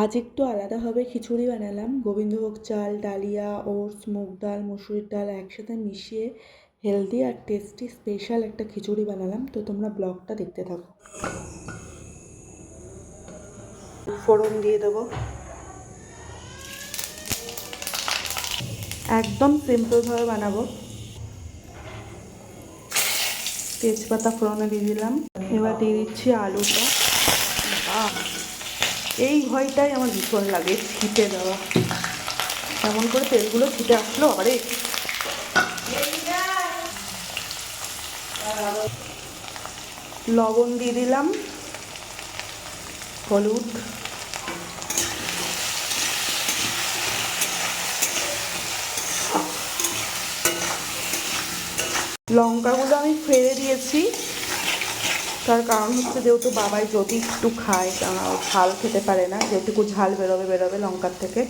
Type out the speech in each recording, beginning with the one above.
আজ একটু আলাদাভাবে খিচুড়ি বানালাম। গোবিন্দভোগ চাল, ডালিয়া, ওটস, মুগ ডাল, মুসুরির ডাল একসাথে মিশিয়ে হেলদি আর টেস্টি স্পেশাল একটা খিচুড়ি বানালাম। তো তোমরা ব্লগটা দেখতে থাকো। ফোড়ন দিয়ে দেবো। একদম সিম্পলভাবে বানাবো। তেজপাতা ফোড়নে দিয়ে দিলাম। এবার দিয়ে দিচ্ছি আলুটা। এই ভয়টাই আমার ভীষণ লাগে, ছিটে দেওয়া এমন করে তেলগুলো ছিটে আসলো, আরে! লবণ দিয়ে দিলাম, হলুদ। লঙ্কাগুলো আমি ফেলে দিয়েছি। তার কারণ হচ্ছে যেহেতু বাবাই যদি একটু খায় ঝাল খেতে পারে না যেটুকু ঝাল বেরোবে বেরোবে লঙ্কার থেকে।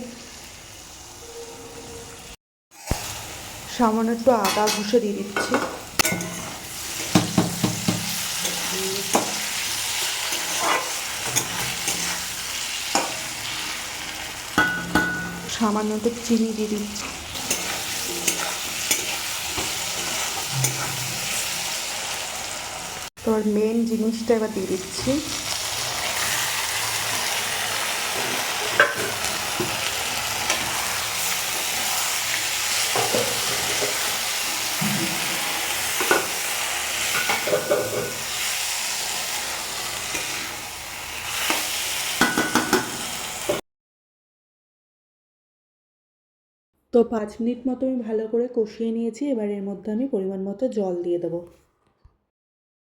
সামান্য একটু আদা ঘষে দিয়ে দিচ্ছি। সামান্য একটু চিনি দিয়ে দিচ্ছি। তোর মেন জিনিসটা এবার দিয়ে দিচ্ছি। তো পাঁচ মিনিট মতো আমি ভালো করে কষিয়ে নিয়েছি, এবার এর মধ্যে আমি পরিমাণ মতো জল দিয়ে দেবো।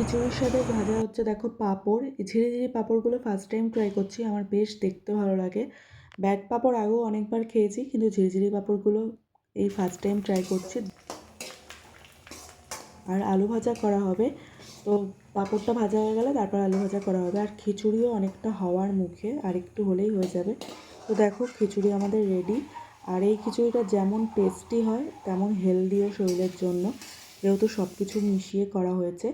খিচুড়ির সাথে ভাজা হচ্ছে দেখো পাঁপড়। ঝিরি ঝিরি পাঁপড়গুলো ফার্স্ট টাইম ট্রাই করছি, আমার বেশ দেখতে ভালো লাগে। ব্যাট পাঁপড় আগেও অনেকবার খেয়েছি, কিন্তু ঝিরিঝিরি পাঁপড়গুলো এই ফার্স্ট টাইম ট্রাই করছি। আর আলু ভাজা করা হবে। তো পাঁপড়টা ভাজা হয়ে গেলে তারপর আলু ভাজা করা হবে। আর খিচুড়িও অনেকটা হওয়ার মুখে, আর একটু হলেই হয়ে যাবে। তো দেখো খিচুড়ি আমাদের রেডি আর এই খিচুড়িটা যেমন টেস্টি হয়, তেমন হেলদিও শরীরের জন্য। যেহেতু সব কিছু মিশিয়ে করা হয়েছে।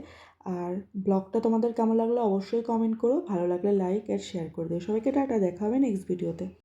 আর ব্লগটা তোমাদের কেমন লাগল অবশ্যই কমেন্ট করো। ভালো লাগলে লাইক আর শেয়ার করে দিও। সবাইকে টাটা, দেখা হবে নেক্সট ভিডিওতে